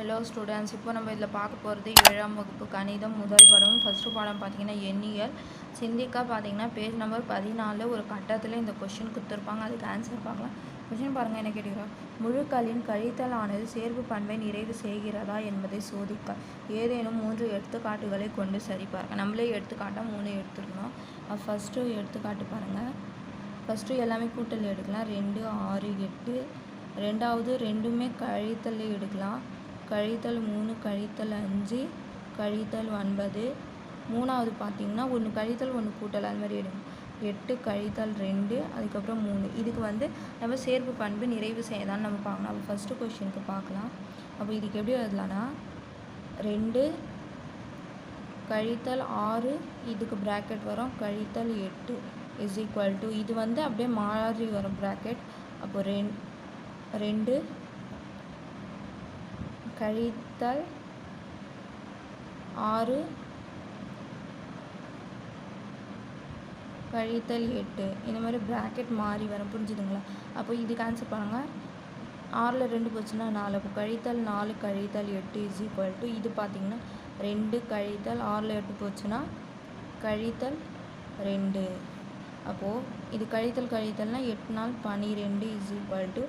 Hello students இப்போ நம்ம இதில் பார்க்க போகிறது ஏழாம் வகுப்பு கணிதம் முதல் படம் ஃபஸ்ட்டு பாடம் பார்த்தீங்கன்னா எண்ணியல். சிந்திக்கா பார்த்தீங்கன்னா பேஜ் நம்பர் பதினாலு. ஒரு கட்டத்தில் இந்த கொஷின் கொடுத்துருப்பாங்க. அதுக்கு ஆன்சர் பார்க்கலாம். கொஷின் பாருங்கள் என்ன கேட்டுக்கிறோம் முழுக்களின் கழித்தலானது சேர்ப்பு பண்பை நிறைவு செய்கிறதா என்பதை சோதிக்க ஏதேனும் மூன்று எடுத்துக்காட்டுகளை கொண்டு சரிபார்க்க நம்மளே எடுத்துக்காட்டாக மூணு எடுத்துக்கணும். ஃபஸ்ட்டு எடுத்துக்காட்டு பாருங்கள் ஃபஸ்ட்டு எல்லாமே கூட்டல் எடுக்கலாம். ரெண்டு ஆறு எட்டு. ரெண்டாவது ரெண்டுமே கழித்தல் எடுக்கலாம். கழித்தல் மூணு கழித்தல் அஞ்சு கழித்தல் ஒன்பது. மூணாவது பார்த்தீங்கன்னா ஒன்று கழித்தல் ஒன்று கூட்டல் அது மாதிரி எடுக்கும் எட்டு கழித்தல் ரெண்டு அதுக்கப்புறம் மூணு. இதுக்கு வந்து நம்ம சேர்ப்பு பண்பு நிறைவு செய்யதான்னு நம்ம பார்க்கணும். அப்போ ஃபஸ்ட்டு கொஷினுக்கு பார்க்கலாம். அப்போ இதுக்கு எப்படி எழுதலாம்னா ரெண்டு கழித்தல் ஆறு இதுக்கு ப்ராக்கெட் வரும். கழித்தல் எட்டு இஸ் ஈக்குவல் டு இது வந்து அப்படியே மாறி வரும் ப்ராக்கெட் அப்போ ரெண் ரெண்டு கழித்தல் ஆறு கழித்தல் எட்டு. இந்த மாதிரி ப்ராக்கெட் மாறி வரும். புரிஞ்சுதுங்களா? அப்போ இது கேன்சல் பண்ணுங்கள் ஆறில் ரெண்டு போச்சுன்னா நாலு. அப்போ கழித்தல் நாலு கழித்தல் எட்டு இஸ் ஈக்குவல் டு இது பார்த்தீங்கன்னா ரெண்டு கழித்தல் ஆறில் எட்டு போச்சுன்னா கழித்தல் ரெண்டு. அப்போது இது கழித்தல் கழித்தல்னால் எட்டு நாள் பனிரெண்டு இஸ் ஈக்குவல் டு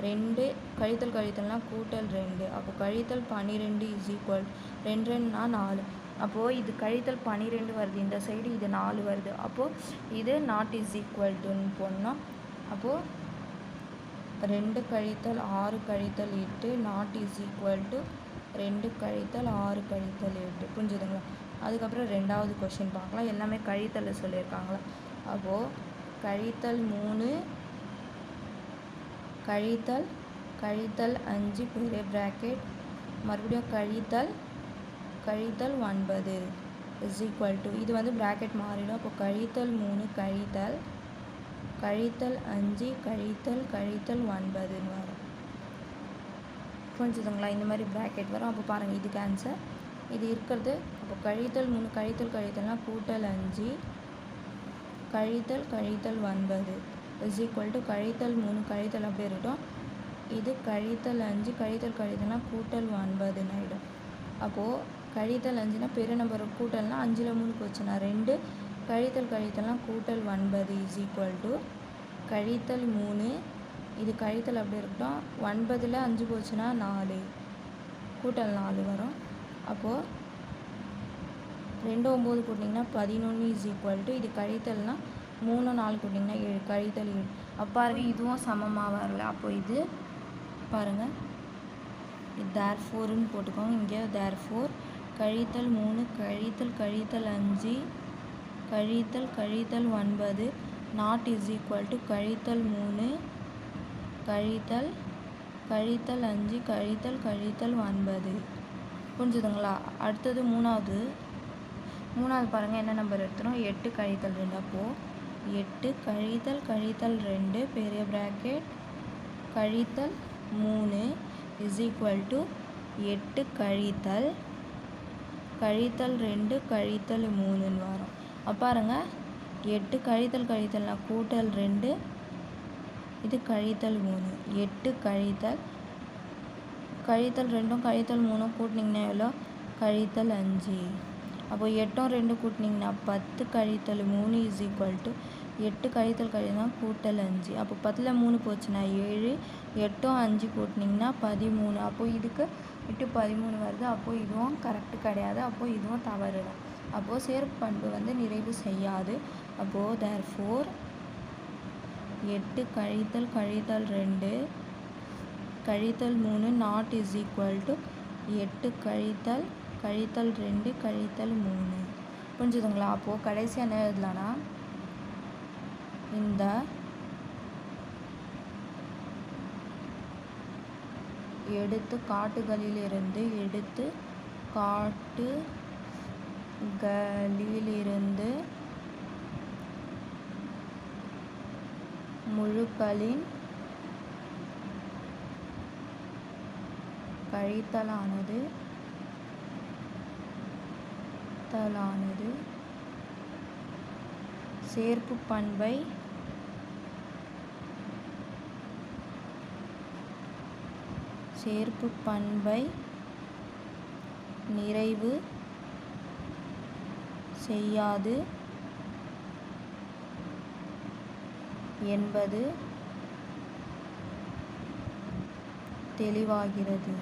ரெண்டு கழித்தல் கழித்தல்னா கூட்டல் ரெண்டு. அப்போ கழித்தல் பன்னிரெண்டு இஸ் ஈக்குவல் ரெண்டு ரெண்டுனா நாலு. அப்போது இது கழித்தல் பன்னிரெண்டு வருது. இந்த சைடு இது நாலு வருது. அப்போது இது நாட் இஸ் ஈக்குவல் டுன்னு போடணும். அப்போது ரெண்டு கழித்தல் ஆறு கழித்தல் எட்டு நாட் இஸ் ஈக்குவல் டு ரெண்டு கழித்தல் ஆறு கழித்தல் எட்டு. புரிஞ்சுதுங்களா? அதுக்கப்புறம் ரெண்டாவது கொஷின் பார்க்கலாம். எல்லாமே கழித்தலை சொல்லியிருக்காங்களா? அப்போது கழித்தல் மூணு கழித்தல் கழித்தல் அஞ்சு பெரிய ப்ராக்கெட் மறுபடியும் கழித்தல் கழித்தல் ஒன்பது இஸ் ஈக்குவல் டு இது வந்து ப்ராக்கெட் மாறிடும். அப்போ கழித்தல் மூணு கழித்தல் கழித்தல் அஞ்சு கழித்தல் கழித்தல் ஒன்பதுன்னு வரும். புரிஞ்சுதுங்களா? இந்த மாதிரி ப்ராக்கெட் வரும். அப்போ பாருங்கள் இதுக்கு ஆன்சர் இது இருக்கிறது. அப்போ கழித்தல் மூணு கழித்தல் கழித்தல்னால் கூட்டல் அஞ்சு கழித்தல் கழித்தல் ஒன்பது. இஸ் ஈக்குவல் டு கழித்தல் மூணு கழித்தல் அப்படியே இருக்கட்டும். இது கழித்தல் அஞ்சு கழித்தல் கழித்தல்னால் கூட்டல் ஒன்பதுன்னு ஆகிடும் அப்போது கழித்தல் அஞ்சுனா பெரிய நம்பர் கூட்டல்னால் அஞ்சில் மூணு போச்சுன்னா ரெண்டு. கழித்தல் கழித்தல்னா கூட்டல் ஒன்பது இஸ் ஈக்குவல் டு கழித்தல் மூணு. இது கழித்தல் அப்படி இருக்கட்டும். ஒன்பதில் அஞ்சு போச்சுன்னா நாலு. கூட்டல் நாலு வரும். அப்போது ரெண்டு ஒம்பது கூட்டிங்கன்னா பதினொன்று இஸ் ஈக்குவல் டு இது கழித்தல்னால் மூணு நாலு கூட்டிங்கன்னா ஏழு கழித்தல் ஏழு அப்போ பாருங்க இதுவும் சமமாக வரல. அப்போ இது பாருங்கள் இது தேர் ஃபோருன்னு போட்டுக்கோங்க. இங்கே தேர் ஃபோர் கழித்தல் மூணு கழித்தல் கழித்தல் அஞ்சு கழித்தல் கழித்தல் ஒன்பது நாட் இஸ் ஈக்குவல் டு கழித்தல் மூணு கழித்தல் கழித்தல் அஞ்சு கழித்தல் கழித்தல் ஒன்பது. புரிஞ்சுதுங்களா? அடுத்தது மூணாவது. மூணாவது பாருங்கள் என்ன நம்பர் எடுத்துகிறோம் எட்டு கழித்தல் ரெண்டு. அப்போது எட்டு கழித்தல் கழித்தல் ரெண்டு பெரிய ப்ராக்கெட் கழித்தல் மூணு இஸ் ஈக்குவல் டு எட்டு கழித்தல் கழித்தல் ரெண்டு கழித்தல் மூணுன்னு வரும். அப்போ எட்டு கழித்தல் கழித்தல்னா கூட்டல் ரெண்டு இது கழித்தல் மூணு. எட்டு கழித்தல் கழித்தல் ரெண்டும் கழித்தல் மூணும் கூட்டினீங்கன்னா எவ்வளோ? கழித்தல் அஞ்சு. அப்போ எட்டும் ரெண்டு கூட்டினீங்கன்னா பத்து கழித்தல் மூணு இஸ் ஈக்குவல் டு எட்டு கழித்தல் கழித்தல் கூட்டல் அஞ்சு. அப்போ பத்தில் மூணு போச்சுன்னா ஏழு எட்டும் அஞ்சு கூட்டினீங்கன்னா பதிமூணு. அப்போது இதுக்கு எட்டு பதிமூணு வருது. அப்போது இதுவும் கரெக்டு கிடையாது. அப்போது இதுவும் தவறு தான் அப்போது சேர்ப்பு பண்பு வந்து நிறைவு செய்யாது. அப்போது தேர் ஃபோர் எட்டு கழித்தல் கழித்தல் ரெண்டு கழித்தல் மூணு நாட் இஸ் ஈக்குவல் டு எட்டு கழித்தல் கழித்தல் ரெண்டு கழித்தல் மூணு. புரிஞ்சுதுங்களா? அப்போது கடைசியாக என்ன எழுதலான்னா இந்த எடுத்து காட்டுகளிலிருந்து எடுத்து காட்டுகளிலிருந்து முழுக்களின் கழித்தலானது தலானது சேர்ப்பு பண்பை சேர்ப்பு பண்பை நிறைவு செய்யாது என்பது தெளிவாகிறது.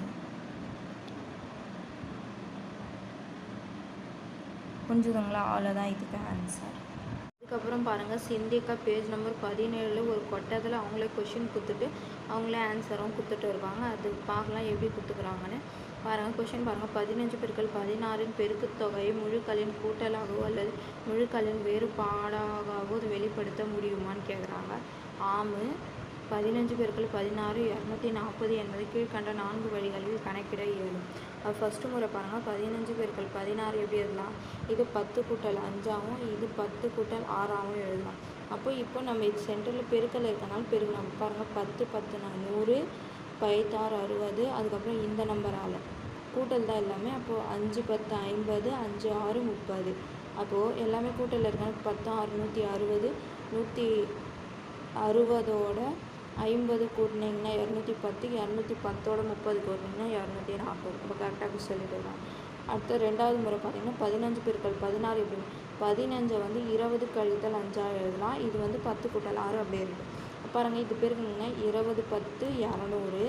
புரிஞ்சுதுங்களா? அவ்வளோதான் இதுக்கு ஆன்சர் அதுக்கப்புறம் பாருங்கள் சிந்திக்கா பேஜ் நம்பர் பதினேழில் ஒரு கொட்டத்தில் அவங்களே கொஷின் கொடுத்துட்டு அவங்களே ஆன்சரும் கொடுத்துட்டு இருப்பாங்க அது பார்க்கலாம் எப்படி கொடுத்துக்குறாங்கன்னு. பாருங்கள் கொஷின் பாருங்கள் பதினஞ்சு பெருக்கள் பதினாறின் பெருக்குத் தொகையை முழுக்களின் கூட்டலாகவோ அல்லது முழுக்களின் வேறுபாடாகவோ வெளிப்படுத்த முடியுமான்னு கேட்குறாங்க ஆமு. பதினஞ்சு பெருக்கள் பதினாறு இரநூத்தி நாற்பது என்பது கீழ்கண்ட நான்கு வழிகளில் கணக்கிட இயலும். ஃபஸ்ட்டு முறை பாருங்கள் பதினஞ்சு பெருக்கள் பதினாறு எப்படி எழுதலாம்? இது பத்து கூட்டல் அஞ்சாகவும் இது பத்து கூட்டல் ஆறாகவும் எழுதலாம். அப்போ இப்போ நம்ம இது சென்டரில் பெருக்கல் இருக்கனால பெருக்கலாம் பாருங்கள் பத்து பத்துனா நூறு பைத்தாறு அறுபது அதுக்கப்புறம் இந்த நம்பரால் கூட்டல் தான் எல்லாமே. அப்போது அஞ்சு பத்து ஐம்பது அஞ்சு ஆறு முப்பது. அப்போது எல்லாமே கூட்டல் இருக்கனால பத்து ஆறு நூற்றி அறுபது நூற்றி அறுபதோட ஐம்பது கூட்டினீங்கன்னா இரநூத்தி பத்து இரநூத்தி பத்தோட முப்பது கூட்டினீங்கன்னா இரநூத்தி நாற்பது. ரொம்ப கரெக்டாக சொல்லிவிடலாம் அடுத்து ரெண்டாவது முறை பார்த்தீங்கன்னா பதினஞ்சு பெருக்கள் பதினாறு எப்படி? பதினஞ்சை வந்து இருபது கழித்தல் அஞ்சாக எழுதலாம். இது வந்து பத்து கூட்டல் ஆறு அப்படியே இருக்குது பாருங்கள் இது பெருக்குங்கன்னா இருபது பத்து இரநூறு.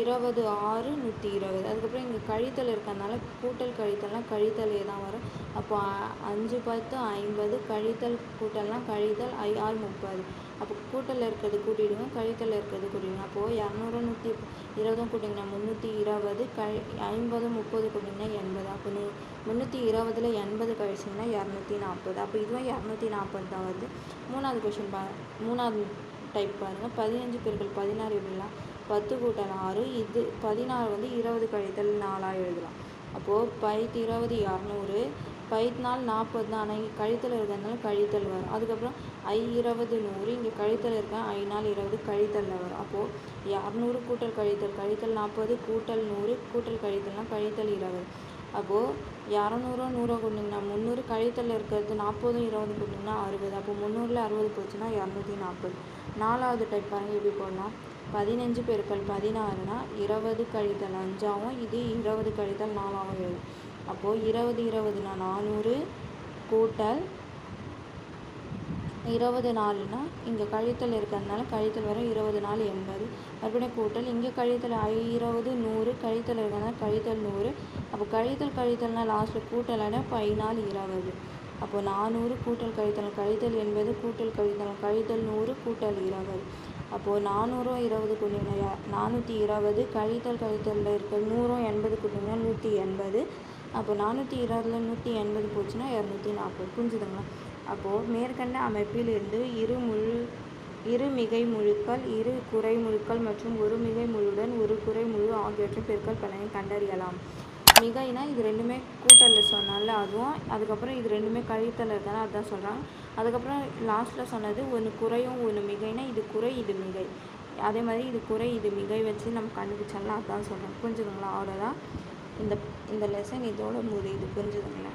இருபது ஆறு நூற்றி இருபது. அதுக்கப்புறம் இங்கே கழித்தல் இருக்கிறதுனால கூட்டல் கழித்தல்னால் கழித்தலே தான் வரும். அப்போ அஞ்சு பத்து ஐம்பது கழித்தல் கூட்டல்னால் கழித்தல் ஐ ஆறு முப்பது. அப்போ கூட்டலில் இருக்கிறது கூட்டிடுங்க கழித்தலில் இருக்கிறது கூட்டிடுங்க. அப்போது இரநூறு நூற்றி இருபதும் கூட்டிங்கன்னா முந்நூற்றி இருபது கழி ஐம்பது முப்பது கூட்டிங்கன்னா எண்பது. அப்போ நூ முந்நூற்றி இருபதில் எண்பது கழிச்சிங்கன்னா இரநூத்தி நாற்பது. அப்போ இதுவும் இரநூத்தி நாற்பது தான் வருது. மூணாவது கொஷின் பா மூணாவது டைப் பாருங்கள் பதினஞ்சு பேர்கள் பதினாறு எப்படிலாம்? பத்து கூட்டல் ஆறு இது பதினாறு வந்து இருபது கழித்தல் நாலாக எழுதலாம். அப்போது பைத்து இருபது இரநூறு பைத்து நாள் நாற்பது தான். ஆனால் இங்கே கழித்தல் இருக்கிறதுனால கழித்தல் வரும். அதுக்கப்புறம் ஐ இருபது நூறு இங்கே கழித்தல் இருக்க? ஐ நாள் இருபது கழித்தலில் வரும். அப்போது இரநூறு கூட்டல் கழித்தல் கழித்தல் நாற்பது கூட்டல் நூறு கூட்டல் கழித்தல்னால் கழித்தல் இருபது. அப்போது இரநூறோ நூறோ கொண்டிங்கன்னா முந்நூறு கழித்தல் இருக்கிறது நாற்பதும் இருபது கொண்டிங்கன்னா அறுபது. அப்போ முந்நூறில் அறுபது போச்சுன்னா இரநூத்தி நாற்பது. நாலாவது டைப் பாருங்கள் எப்படி போடலாம் பதினஞ்சு பெருக்கல் பதினாறுனா இருபது கழித்தல் அஞ்சாவும் இது இருபது கழித்தல் நாலாகவும் எழுதும். அப்போது இருபது இருபதுனா நானூறு கூட்டல் இருபது நாலுனா இங்கே கழித்தல் இருக்கிறதுனால கழித்தல் வரும் இருபது நாலு எண்பது. மறுபடியும் கூட்டல் இங்கே கழித்தல் ஐ இருபது நூறு கழித்தல் இருக்கிறதுனால கழித்தல் நூறு. அப்போ கழித்தல் கழித்தல்னா லாஸ்ட்டில் கூட்டல் பதினாலு இருபது. அப்போ நானூறு கூட்டல் கழித்தல் கழித்தல் எண்பது கூட்டல் கழித்தல் கழித்தல் நூறு கூட்டல் இருபது. அப்போது நானூறும் இருபது கூட்டிங்கன்னா நானூற்றி இருபது. கழித்தல் கழித்தலில் இருக்க நூறும் எண்பது கூட்டிங்கன்னா நூற்றி எண்பது. அப்போ நானூற்றி இருபதில் நூற்றி எண்பது போச்சுன்னா இரநூத்தி நாற்பது புரிஞ்சுதுங்களா? அப்போது மேற்கண்ட அமைப்பிலிருந்து இரு முழு இரு மிகை முழுக்கள் இரு குறை முழுக்கள் மற்றும் ஒரு மிகை முழுடன் ஒரு குறை முழு ஆகியவற்றின் பெருக்கல் பலனை கண்டறியலாம். மிகைனா இது ரெண்டுமே கூட்டலில் சொன்னால அதுவும் அதுக்கப்புறம் இது ரெண்டுமே கழித்தல் இருந்தாலும் அதான் சொல்கிறாங்க அதுக்கப்புறம் லாஸ்ட்டில் சொன்னது ஒன்று குறையும் ஒன்று மிகைனா இது குறை இது மிகை. அதே மாதிரி இது குறை இது மிகை வச்சு நம்ம கண்டுபிடிச்சாலும் அதான் சொல்கிறேன் புரிஞ்சுதுங்களா? அவ்வளோதான் இந்த இந்த லெசன் இதோட முடியுது. புரிஞ்சுதுங்களா?